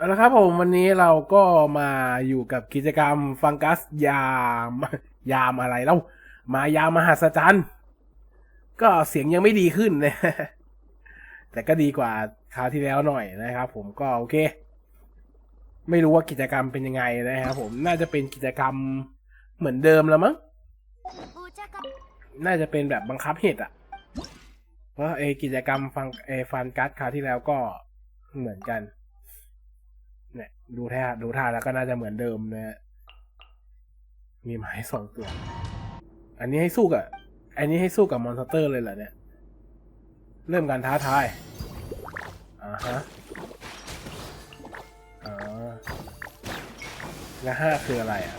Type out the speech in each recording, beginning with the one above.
เอาละครับผมวันนี้เราก็มาอยู่กับกิจกรรมฟังกัสยามยามอะไรเล่ามายามมหัศจรรย์ก็เสียงยังไม่ดีขึ้นนะแต่ก็ดีกว่าคราวที่แล้วหน่อยนะครับ ผมก็โอเค ไม่รู้ว่ากิจกรรมเป็นยังไงนะครับผมน่าจะเป็นกิจกรรมเหมือนเดิมแล้วมั้งน่าจะเป็นแบบบังคับเหตุอะเพราะเอกิจกรรมฟังเอฟันกัสคราวที่แล้วก็เหมือนกัน ดูท่าดูท่าแล้วก็น่าจะเหมือนเดิมนะ มีไม้สองตัว อันนี้ให้สู้กับ อันนี้ให้สู้กับมอนสเตอร์เลยเหรอเนี่ย เริ่มการท้าทาย อ่าฮะอ่าแล้วห้าคืออะไรอะ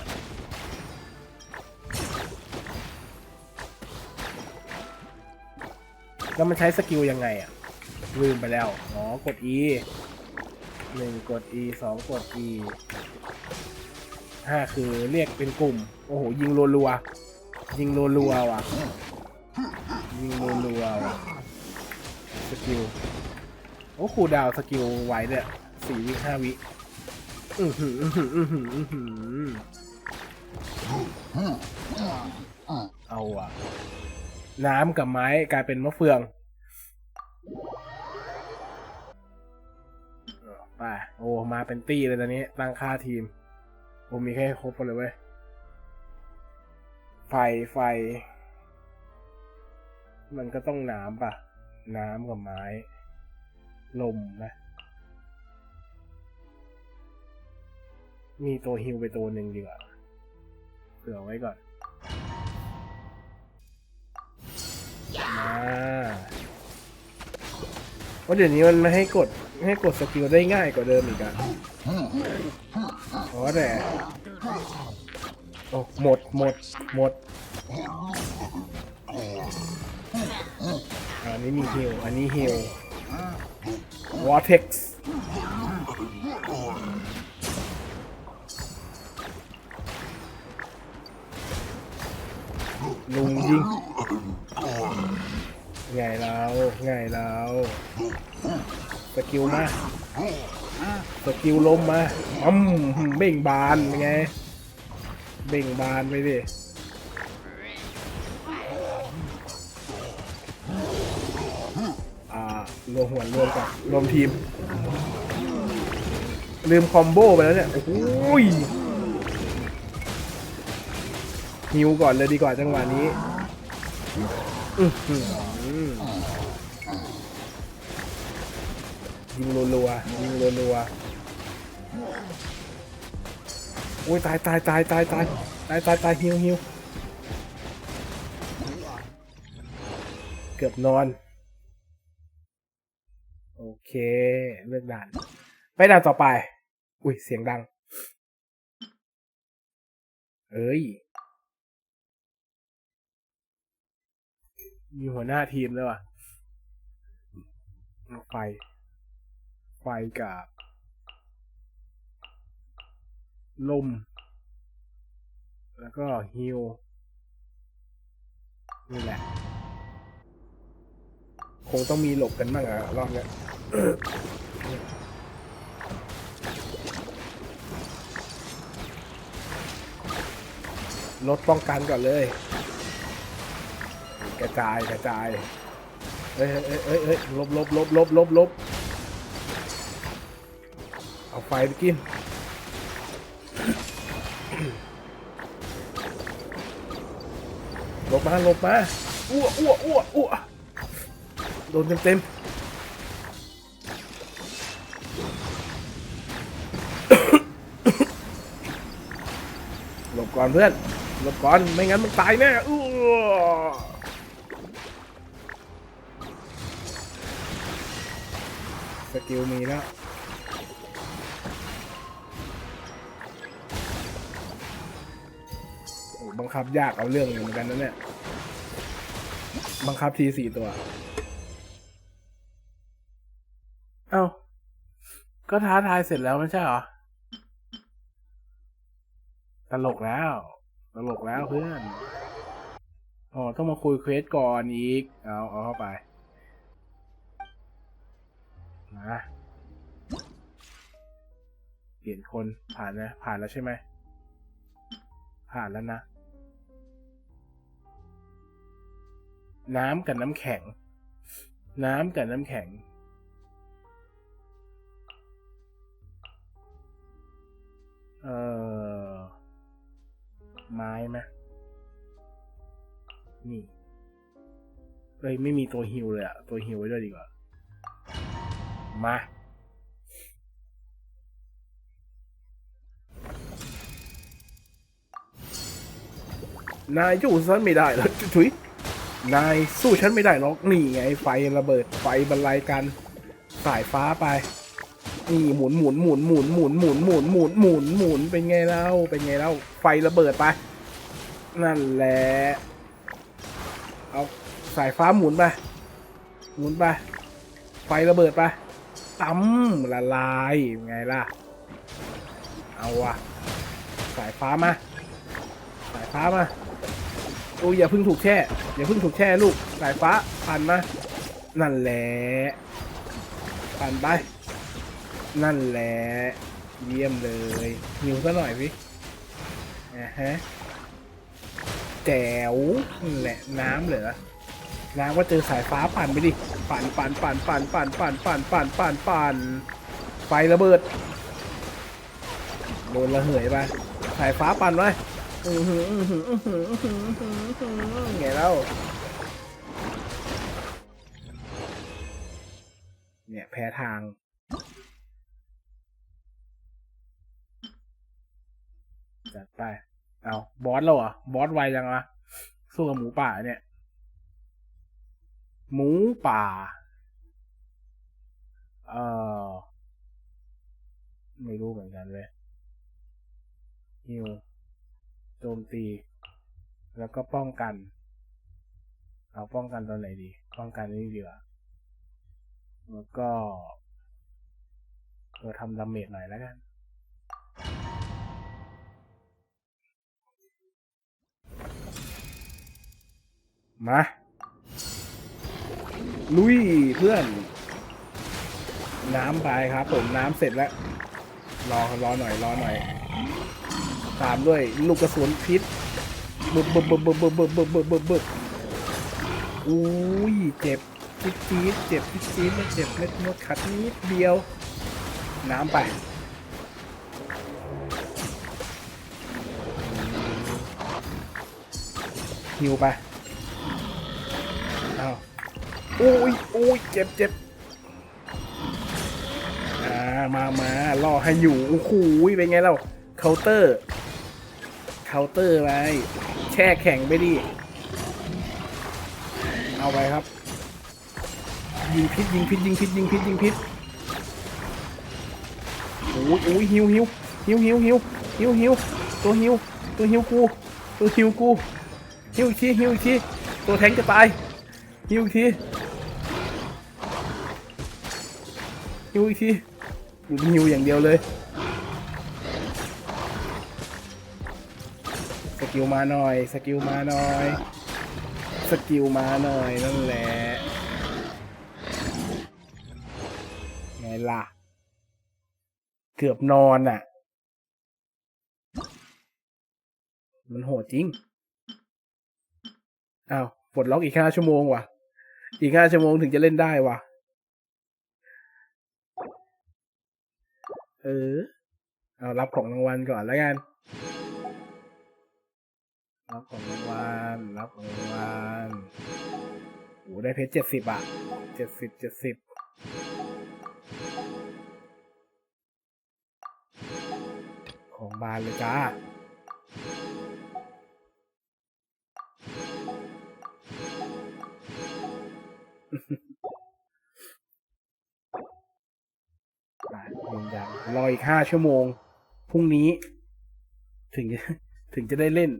แล้วมันใช้สกิลยังไงอะ ลืมไปแล้ว อ๋อ กด E หนึ่งกด E สองกด E ห้าคือเรียกเป็นกลุ่ม โอ้โห ยิงรัวๆ ยิงรัวๆว่ะ ยิงรัวๆว่ะ สกิล โอ้คูดาวสกิลไวเนี่ยสี่วิห้าวิอือหืออือหืออือหืออื้อหือเอาอะ น้ำกับไม้กลายเป็นมะเฟือง ไปโอ้มาเป็นตี้เลยตอนนี้ตั้งค่าทีมโอ้มีแค่ครบหมดเลยเว้ยไฟไฟ มันก็ต้องน้ำป่ะน้ำกับไม้ ลมนะ มีตัวฮิวไปตัวหนึ่งดีกว่าเผื่อไว้ก่อนมาเพราะเดี๋ยวนี้มันไม่ให้กด ให้กดสกิลได้ง่ายกว่าเดิมอีกอะอ๋อแต่โอ้หมดหมดหมดอันนี้มีฮิลอันนี้ฮิลวอร์เท็กซ์ลุงยิงไงแล้วไงแล้ว สกิลมาสกิลลมมาอืมเบ่งบานเป็นไง เบ่งบานไปดิรวมหัวรวมกับรวมทีม ลืมคอมโบไปแล้วเนี่ย โอ้โหยฮิวก่อนเลยดีกว่าจังหวะนี้อื ยิงรัวๆยิงรัวๆโอ้ยตายตายตายตายตายตายตายตายฮิวฮิวเกือบนอน โอเคเลือกด่าน ไปด่านต่อไป อุ้ยเสียงดัง เอ้ยมีหัวหน้าทีมแล้วอะไฟ ไฟกับ ลม แล้วก็ฮิวนี่แหละ คงต้องมีหลบกันบ้างอะรอบเนี้ยลดป้องกันก่อนเลย กระจายกระจายเอ้ยเอ้ยเอ้ยเอ้ยลบลบลบลบลบลบ เอาไฟไปกิน หลบมาหลบมา อ้วอ้วอ้วอ้วโดนเต็มเต็มหลบก่อนเพื่อน หลบก่อน ไม่งั้นมันตายแน่อ้วสกิลมีแล้ว บังคับยากเอาเรื่องอยู่เหมือนกันนะเนี่ยบังคับทีสี่ตัว เอ้า ก็ท้าทายเสร็จแล้วไม่ใช่เหรอ ตลกแล้ว ตลกแล้วเพื่อน อ๋อ ต้องมาคุยเควสก่อนอีก เอาเอาเข้าไป นะเปลี่ยนคนผ่านนะ ผ่านแล้วใช่ไหม ผ่านแล้วนะ น้ำกับน้ำแข็ง น้ำกับน้ำแข็ง เอ่อ ไม้ไหมนี่เอ้ยไม่มีตัวฮิวเลยอะตัวฮิวไว้ด้วยดีกว่า มา นายสู้ฉันไม่ได้หรอกถุย นายสู้ฉันไม่ได้หรอกนี่ไงไฟระเบิดไฟบรรลัยกันสายฟ้าไปนี่หมุนหมุนหมุนหมุนหมุนหมุนหมุนหมุนหมุนหมุนเป็นไงเล่าเป็นไงเล่าไฟระเบิดไป นั่นแหละเอาสายฟ้าหมุนไปหมุนไปไฟระเบิดไปตั้มละลายไงล่ะ เอาวะสายฟ้ามาสายฟ้ามา โอ้ยอย่าเพึ่งถูกแช่ อย่าเพึ่งถูกแช่ลูกสายฟ้าผ่านมา นั่นแหละผ่านไป นั่นแหละ เยี่ยมเลยหิวซะหน่อยสิอ่าฮะแจ๋วนั่นแหละน้ำเหรอน้ำก็เจอสายฟ้าปั่นไปดิปั่นปั่นปั่นปั่นปั่นปั่นปั่นปั่นปั่นปั่นไฟระเบิดโดนระเหยไปสายฟ้าปั่นไว้ อือหืออื้อหืออื้อหืออือหืออือหือไงเล่าเนี่ยแพ้ทาง จัดไป เอาบอสเราเหรอบอสไวจังวะสู้กับหมูป่าเนี่ย หมูป่า เออไม่รู้เหมือนกันเลยฮิว โจมตี แล้วก็ป้องกัน เอาป้องกันตอนไหนดี ป้องกันนี่ดีกว่าแล้วก็เออทำดาเมจหน่อยแล้วกันมาลุยเพื่อน น้ำไปครับผมน้ำเสร็จแล้ว รอรอหน่อยรอหน่อย ตามด้วยลูกกระสุนพิษบึบบึบบึบบึบบึบบึบบึบบึบบึบบึบอุ้ยเจ็บจิ๊ดจี๊ดเจ็บจิ๊ดจี๊ดและเจ็บเล็กน้อยขัดนิดเดียว น้ำไปหิวไปอ้าวโอ้ยโอ้ยเจ็บเจ็บอ่ามามาล่อให้อยู่โอ้โหเป็นไงเราเคาน์เตอร์ เคาน์เตอร์ไปแช่แข็งไปดิ เอาไปครับ ยิงพิษยิงพิษยิงพิษยิงพิษยิงพิษโอ้ยโอ้ยหิวหิวหิวหิวหิวหิวหิวตัวหิวตัวหิวกู ตัวหิวกูหิวอีกทีหิวอีกทีตัวแทงจะตายหิวอีกทีหิวอีกทีหิวอย่างเดียวเลย กิลมาหน่อย สกิลมาหน่อย สกิลมาหน่อยนั่นแหละ ไงล่ะ เกือบนอนอะ มันโหดจริง อ้าวปลดล็อกอีกห้าชั่วโมงว่ะ อีกห้าชั่วโมงถึงจะเล่นได้ว่ะ เออ เอารับของรางวัลก่อนแล้วกัน รับของรางวัลรับของรางวัลโอ้ได้เพชรเจ็ดสิบอะเจ็ดสิบเจ็ดสิบของบานเลยจ้าอะยืนยันรออีกห้าชั่วโมง พรุ่งนี้ ถึงจะถึงจะได้เล่น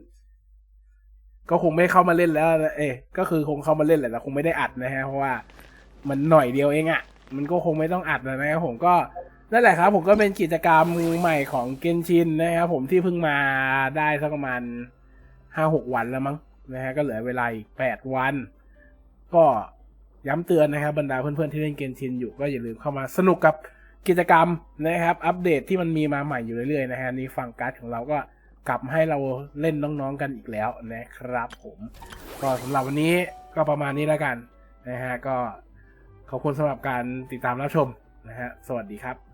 ก็คงไม่เข้ามาเล่นแล้วนะเอ้ก็คือคงเข้ามาเล่นแหละแต่คงไม่ได้อัดนะฮะเพราะว่ามันหน่อยเดียวเองอะ่ะ มันก็คงไม่ต้องอัดแล้วนะครับผมก็นั่นแหละครับ ผมก็เป็นกิจกรรมใหม่ของเกนชินนะครับผมที่เพิ่งมาได้สักประมาณห้าหกวันแล้วมั้งนะฮะก็เหลือเวลาอีกแปดวัน ก็ย้ำเตือนนะครับบรรดาเพื่อนๆที่เล่นเกนชินอยู่ก็อย่าลืมเข้ามาสนุกกับกิจกรรมนะครับ อัปเดตที่มันมีมาใหม่อยู่เรื่อยๆนะฮะนี่ฝั่งการ์ดของเราก็ กลับให้เราเล่นน้องๆกันอีกแล้วนะครับผมก็สำหรับวันนี้ก็ประมาณนี้แล้วกันนะฮะก็ขอบคุณสำหรับการติดตามรับชมนะฮะสวัสดีครับ